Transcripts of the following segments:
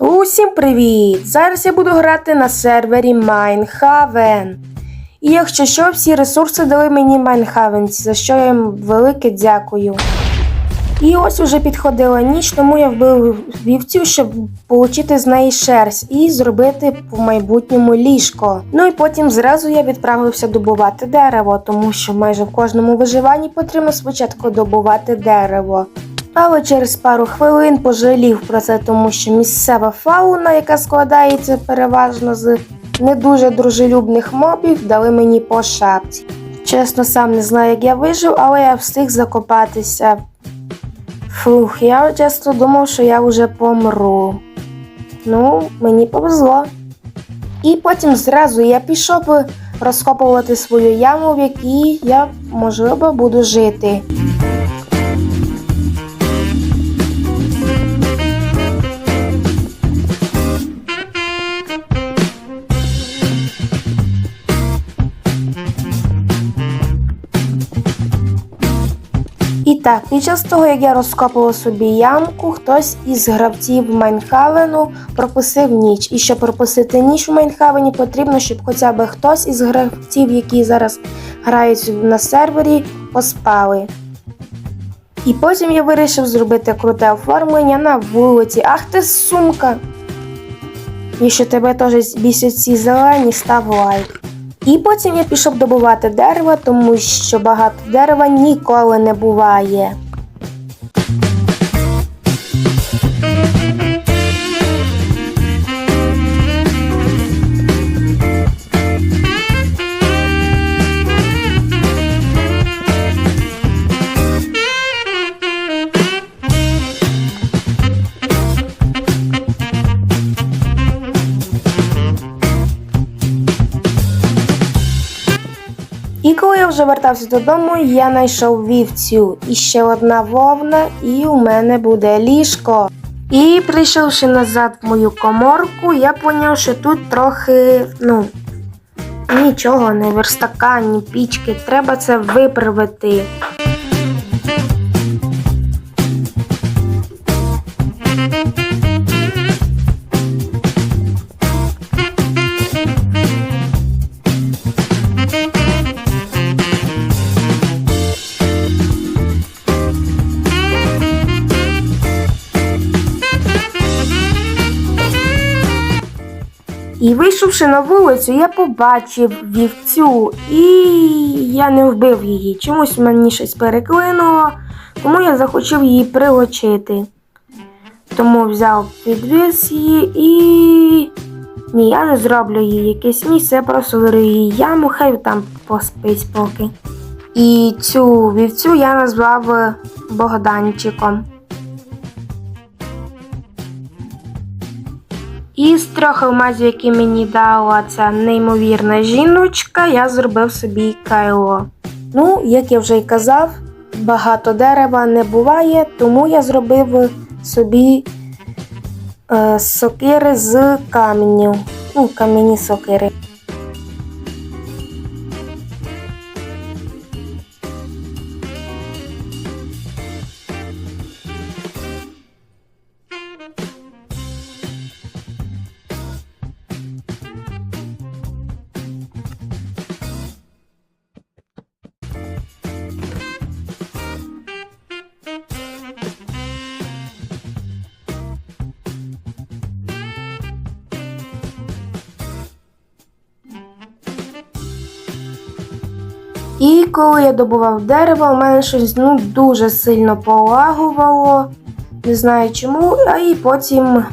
Усім привіт! Зараз я буду грати на сервері Майнхавен. І якщо що, всі ресурси дали мені Майнхавенці, за що я їм велике дякую. І ось уже підходила ніч, тому я вбив вівцю, щоб отримати з неї шерсть і зробити в майбутньому ліжко. Ну і потім зразу я відправився добувати дерево, тому що майже в кожному виживанні потрібно спочатку добувати дерево. Але через пару хвилин пожалів про це, тому що місцева фауна, яка складається переважно з не дуже дружелюбних мобів, дали мені по шапці. Чесно, сам не знаю, як я вижив, але я встиг закопатися. Фух, я часто думав, що я вже помру. Ну, мені повезло. І потім зразу я пішов розкопувати свою яму, в якій я, можливо, буду жити. І під час того, як я розкопував собі ямку, хтось із гравців Майнхавену пропустив ніч. І щоб пропустити ніч у Майнхавені, потрібно, щоб хоча б хтось із гравців, які зараз грають на сервері, поспали. І потім я вирішив зробити круте оформлення на вулиці. Ах ти сумка! Якщо тебе теж бісять ці зелені, став лайк. І потім я пішов добувати дерева, тому що багато дерева ніколи не буває. Вже вертався додому, я знайшов вівцю і ще одна вовна, і у мене буде ліжко. І прийшовши назад в мою коморку, я поняв, що тут трохи, ну, нічого, не верстака, ні пічки. Треба це виправити. Вийшовши на вулицю, я побачив вівцю, і я не вбив її. Чомусь мені щось переклинуло, тому я захотів її прилучити. Тому взяв підвіз її і. Ні, я не зроблю їй якесь місце, я просто вирю її яму, хай там поспить поки. І цю вівцю я назвав е, Богданчиком. з трьох алмазів, які мені дала ця неймовірна жіночка, я зробив собі кайло. Ну, як я вже й казав, багато дерева не буває, тому я зробив собі е, сокири з каменів. Ну, кам'яні сокири. І коли я добував дерево, у мене щось ну, дуже сильно полагувало. Не знаю чому, а і потім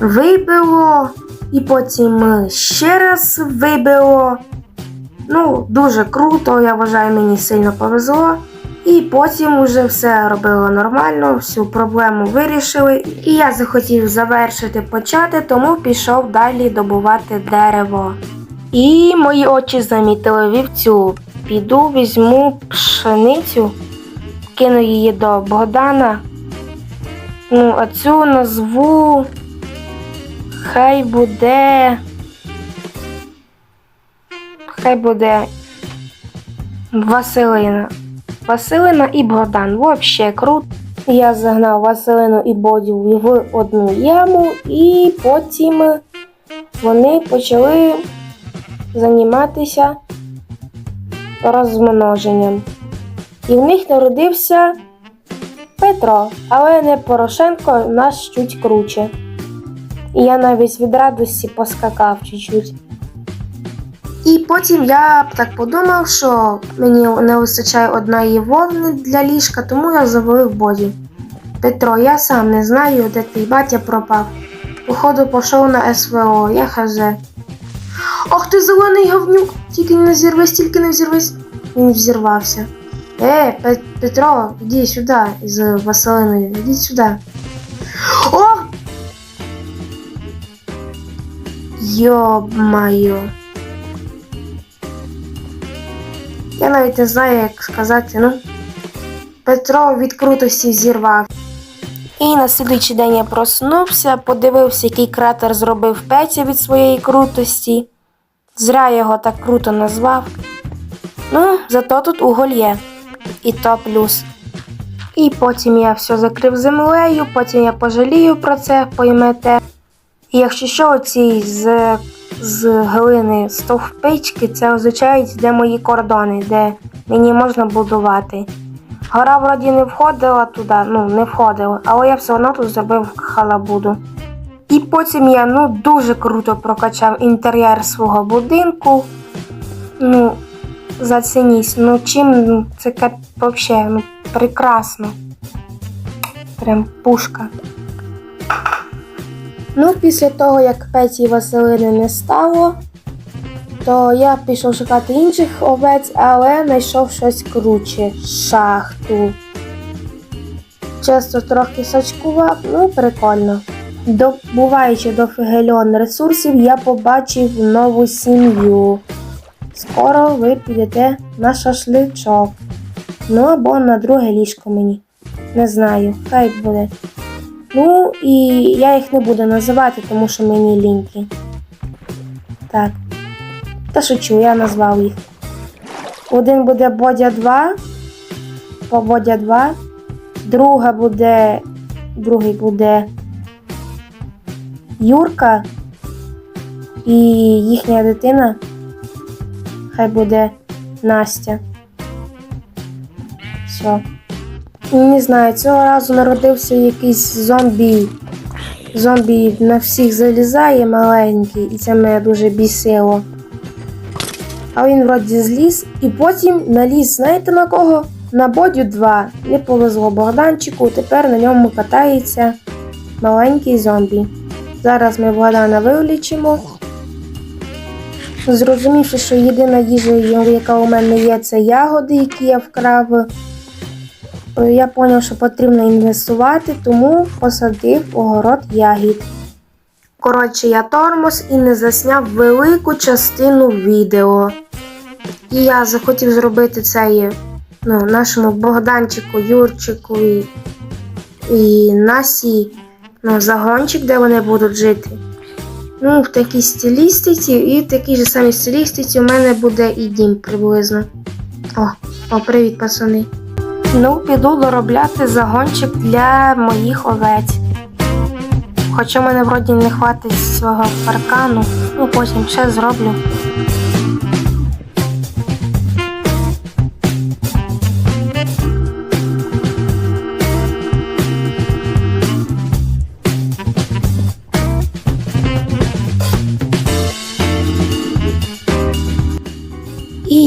вибило, і потім ще раз вибило. Ну, дуже круто, я вважаю, мені сильно повезло. І потім уже все робило нормально, всю проблему вирішили. І я захотів завершити почати, тому пішов далі добувати дерево. І мої очі замітили вівцю. Піду, візьму пшеницю, кину її до Богдана. Ну, а цю назву хай буде. Хай буде Василина. Василина і Богдан. Вообще круто. Я загнав Василину і Бодю в одну яму, і потім вони почали займатися розмноженням. І в них народився Петро, але не Порошенко, наш чуть круче. І я навіть від радості поскакав чуть-чуть. І потім я так подумав, що мені не вистачає одної вовни для ліжка, тому я завалив Боді. Петро, я сам не знаю, де твій батя пропав. Походу пішов на СВО, я хз. Ах ти зелений говнюк! Тільки не взірвись, тільки не взірвись. Він взірвався. Е, Петро, іди сюди з Василиною, іди сюди. О! Йо-майо. Я навіть не знаю, як сказати, ну. Петро від крутості зірвав. І на слідуючий день я проснувся, подивився, який кратер зробив Петя від своєї крутості. Зря його так круто назвав. Ну, зато тут уголь є. І то плюс. І потім я все закрив землею, потім я пожалію про це, поймете. І якщо що, оці з, з глини стовпички, це означає, де мої кордони, де мені можна будувати. Гора вроді не входила туди, ну не входила, але я все одно тут зробив халабуду. І потім я ну дуже круто прокачав інтер'єр свого будинку. Ну, зацініть, ну чим ну, це вообще, ну, прекрасно. Прям пушка. Ну, після того, як Петі і Василини не стало, то я пішов шукати інших овець, але знайшов щось круче шахту. Часто трохи сачкував, ну прикольно. Добуваючи до фігельон ресурсів, я побачив нову сім'ю. Скоро ви підете на шашличок. Ну або на друге ліжко мені. Не знаю, хай буде. Ну і я їх не буду називати, тому що мені ліньки. Так. Та шучу, я назвав їх. Один буде Бодя 2. По Бодя 2. Друга буде. Другий буде Юрка. І їхня дитина. Хай буде Настя. Все. Не знаю, цього разу народився якийсь зомбі. Зомбі на всіх залізає маленький, і це мене дуже бісило. А він вроді зліз і потім наліз, знаєте на кого? На Бодю 2. Не повезло Богданчику, тепер на ньому катається маленький зомбі. Зараз ми Богдана вилічимо. Зрозумівши, що єдина їжа, яка у мене є, це ягоди, які я вкрав. Я зрозумів, що потрібно інвестувати, тому посадив огород ягід. Коротше, я тормоз і не засняв велику частину відео. І я захотів зробити цей ну, нашому Богданчику, Юрчику і, і Насі ну, загончик, де вони будуть жити. Ну, в такій стилістиці і в такій же самій стилістиці у мене буде і дім приблизно. О, о, привіт, пацани. Ну, піду доробляти загончик для моїх овець. Хоча мене вроді не хватить свого паркану, ну потім ще зроблю.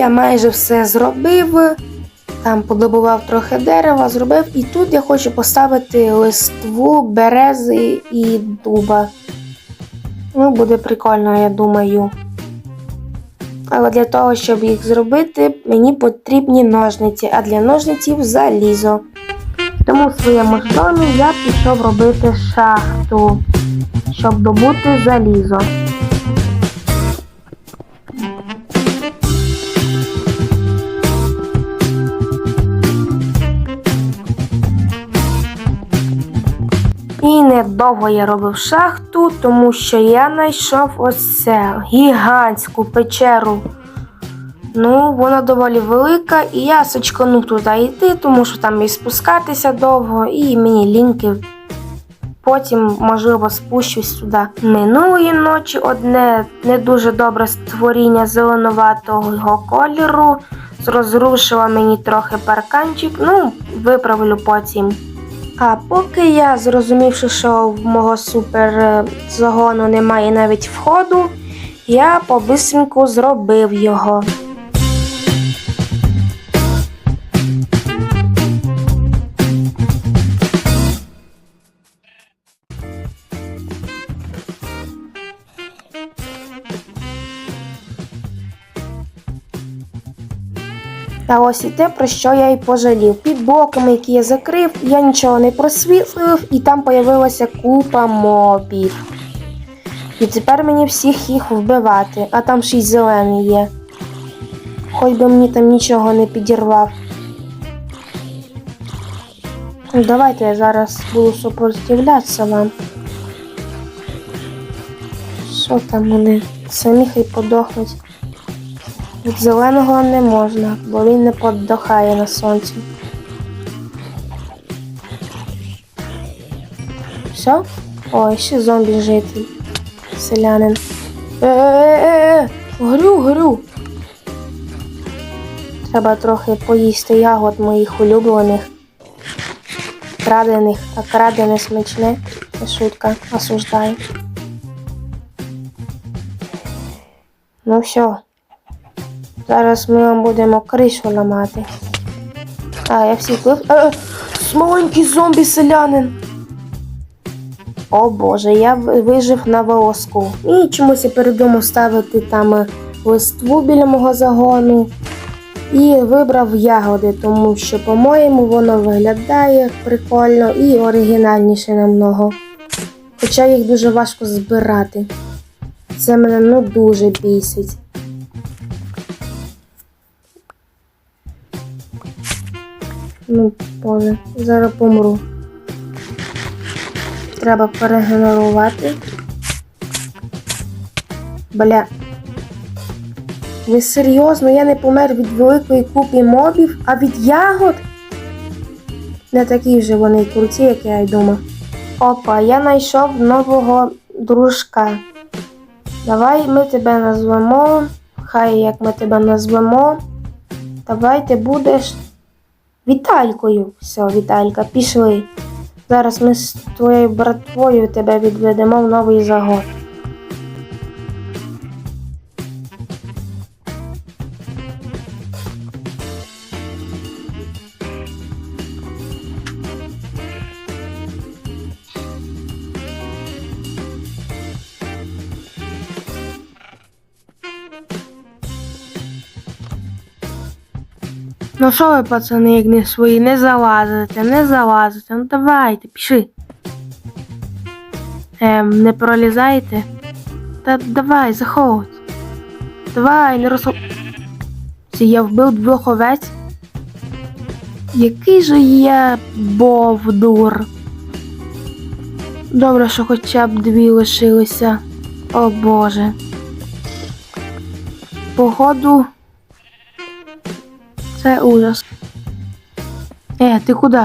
Я майже все зробив. Там подобував трохи дерева, зробив. І тут я хочу поставити листву, берези і дуба. Ну, буде прикольно, я думаю. Але для того, щоб їх зробити, мені потрібні ножниці, а для ножниців залізо. Тому в своєму ж домі я пішов робити шахту, щоб добути залізо. І недовго я робив шахту, тому що я знайшов ось це гігантську печеру Ну, вона доволі велика, і я сачкану туди йти, тому що там і спускатися довго, і мені ліньки. Потім, можливо, спущусь туди. Минулої ночі одне не дуже добре створіння зеленуватого кольору розрушило мені трохи парканчик, ну, виправлю потім. А поки я, зрозумівши, що в мого супер е, немає навіть входу, я побисеньку зробив його. Та ось і те, про що я й пожалів. Під блоками, які я закрив, я нічого не просвітлив, і там появилася купа мобів. І тепер мені всіх їх вбивати, а там ще й зелений є. Хоч би мені там нічого не підірвав. Ну, Давайте я зараз буду супротивлятися вам. Що там вони? Самі хай подохнуть. Від зеленого не можна, бо він не поддохає на сонці. Все? Ой, ще зомбі житель. Селянин. Е-е-е! Горю, горю. Треба трохи поїсти ягод моїх улюблених. Крадених, а крадене смачне. Це шутка, осуждаю. Ну все. Зараз ми вам будемо кришу ламати. А, я всіх вив... Е, маленький зомбі-селянин. О боже, я вижив на волоску. І чомусь я передумав ставити там е, листву біля мого загону. І вибрав ягоди, тому що, по-моєму, воно виглядає прикольно і оригінальніше намного. Хоча їх дуже важко збирати. Це мене ну дуже бісить. Ну, боже, зараз помру. Треба перегенерувати. Бля. Ви серйозно, я не помер від великої купи мобів, а від ягод? Не такі вже вони круті, як я й думав. Опа, я знайшов нового дружка. Давай ми тебе назвемо. Хай як ми тебе назвемо. Давай ти будеш Віталькою. Все, Віталька, пішли. Зараз ми з твоєю братвою тебе відведемо в новий загон. Ну що ви, пацани, як не свої, не залазите, не залазите. Ну давайте, пішли. Ем, не пролізайте. Та давай, заходь. Давай, не розхоп... Це я вбив двох овець. Який же я бовдур. Добре, що хоча б дві лишилися. О Боже. Походу. Це ужас. Е, ти куди?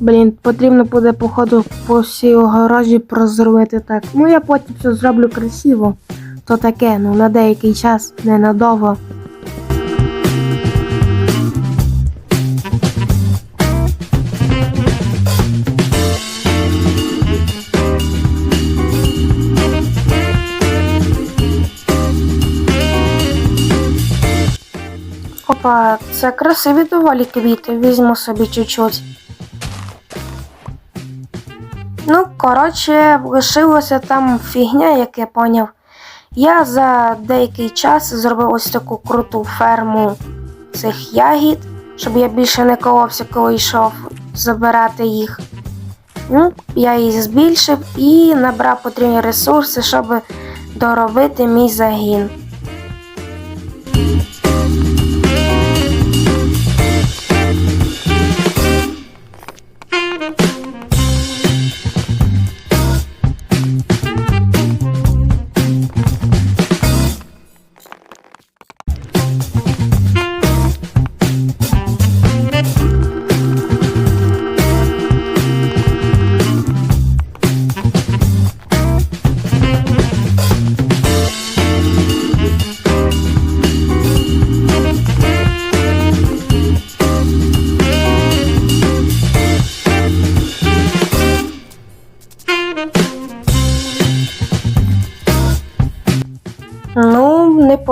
Блін, потрібно буде, походу, по всій огорожі прозробити так. Ну я потім все зроблю красиво. То таке, ну на деякий час, ненадовго. Опа, це красиві доволі квіти, візьму собі чуть-чуть. Ну, коротше, лишилося там фігня, як я поняв. Я за деякий час зробив ось таку круту ферму цих ягід, щоб я більше не коловся, коли йшов забирати їх. Ну, я її збільшив і набрав потрібні ресурси, щоб доробити мій загін.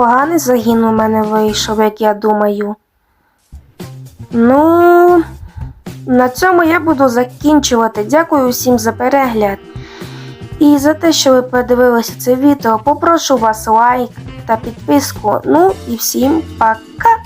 Непоганий загін у мене вийшов, як я думаю. Ну, на цьому я буду закінчувати. Дякую всім за перегляд. І за те, що ви подивилися це відео, попрошу вас лайк та підписку. Ну і всім пока!